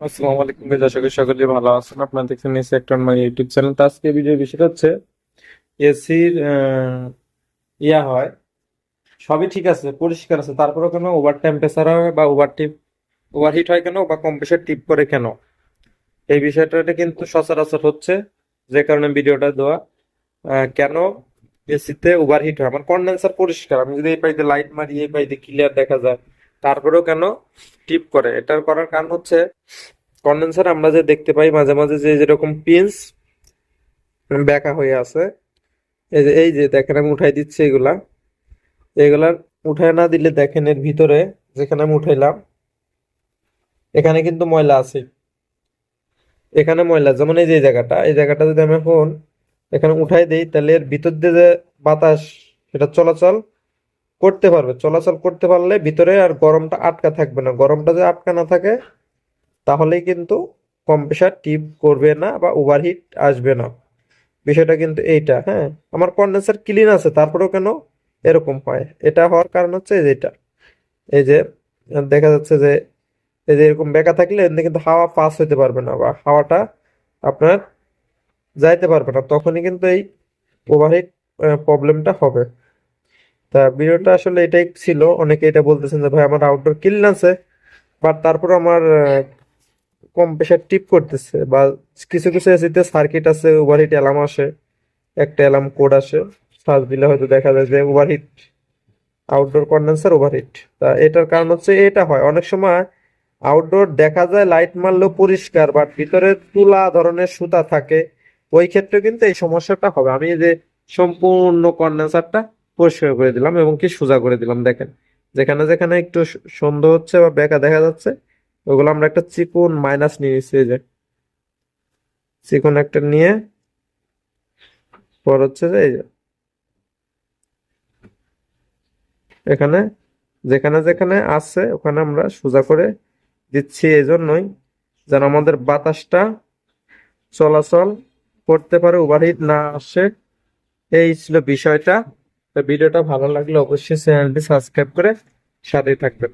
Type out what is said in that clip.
আসসালামু আলাইকুম গাইজ আশা সকলে ভালো আছেন। আপনারা দেখছেন এসি একটা আমার ইউটিউব চ্যানেল তো আজকে ভিডিও বিষয়টা হচ্ছে এসির ইয়া হয়। সবই ঠিক আছে, পরিষ্কার আছে। তারপরেও কেন ওভার টেম্পারেচার হয় বা ওভার টিপ ওভারহিট হয় কেন বা কম্প্রেসার টিপ করে কেন? এই বিষয়টা কিন্তু সচরাচর হচ্ছে, যে কারণে ভিডিওটা দেওয়া। কেন এসিতে ওভারহিট হয়? আমার কন্ডেন্সার পরিষ্কার। আমি যদি এই পাইতে লাইট মারি, এই পাইতে ক্লিয়ার দেখা যায়। তারপরেও কেন টিপ করে? এটার করার কারণ হচ্ছে কন্ডেন্সার আমরা যে দেখতে পাই মাঝে মাঝে যে যেরকম পিনস বেঁকা হয়ে আছে, এই যে এই যে দেখেন আমি উঠাই দিচ্ছি এগুলা। এগুলার উঠায় না দিলে দেখেন এর ভিতরে যেখানে আমি উঠাইলাম, এখানে কিন্তু ময়লা আছে। এখানে ময়লা, যেমন এই যে জায়গাটা, এই জায়গাটা যদি আমি এখন এখানে উঠাই দিই, তাহলে এর ভিতর দিয়ে যে বাতাস, সেটা চলাচল করতে পারবে, চলাচল করতে পারলে ভিতরে আর গরমটা আটকা থাকবে না। গরমটা যদি আটকা না থাকে, তাহলেই কিন্তু কম্প্রেসার টিপ করবে না বা ওভারহিট আসবে না। বিষয়টা কিন্তু এইটা হ্যাঁ? আমার কন্ডেন্সার ক্লিন আছে, তারপরেও কেন এরকম হয়? এটা হওয়ার কারণ হচ্ছে এই যে এই যে, দেখা যাচ্ছে যে, এই যে এরকম বেঁকা থাকলে এমনি কিন্তু হাওয়া পাস হইতে পারবে না বা হাওয়াটা আপনার যাইতে পারবে না, তখনই কিন্তু এই ওভারহিট প্রবলেমটা হবে। তা ভিডিওটা আসলে এটাই ছিল। অনেকে এটা বলতেছেন যে, ভাই, আমার আউটডোর ক্লিন আছে বাট তারপর আমার কম প্রেশার টিপ করতেছে বা কিছু কিছু এসিতে সার্কিট আছে ওভারহিট অ্যালার্ম আসে, একটা অ্যালার্ম কোড আসে সার্চ দিলে হয়তো দেখা যায় যে ওভারহিট আউটডোর কন্ডেন্সার ওভারহিট তা এটার কারণ হচ্ছে এটা হয়। অনেক সময় আউটডোর দেখা যায় লাইট মারলেও পরিষ্কার বাট ভিতরে তুলা ধরনের সুতা থাকে, ওই ক্ষেত্রে কিন্তু এই সমস্যাটা হবে। আমি যে সম্পূর্ণ কন্ডেন্সারটা পরিষ্কার করে দিলাম এবং কি সোজা করে দিলাম, দেখেন। যেখানে যেখানে একটু সন্দেহ হচ্ছে বা বেঁকা দেখা যাচ্ছে, ওগুলো আমরা একটা চিকন মাইনাস নিয়ে নিচ্ছি, এই যে। চিকন একটা নিয়ে, পর হচ্ছে যে এই যে। এখানে যেখানে যেখানে আছে, ওখানে আমরা সোজা করে দিচ্ছি এই জন্যই যেন আমাদের বাতাসটা চলাচল করতে পারে ওভারহিট না আসে। এই ছিল বিষয়টা। তো ভিডিওটা ভালো লাগলে অবশ্যই চ্যানেলটি সাবস্ক্রাইব করে সাথেই থাকবেন।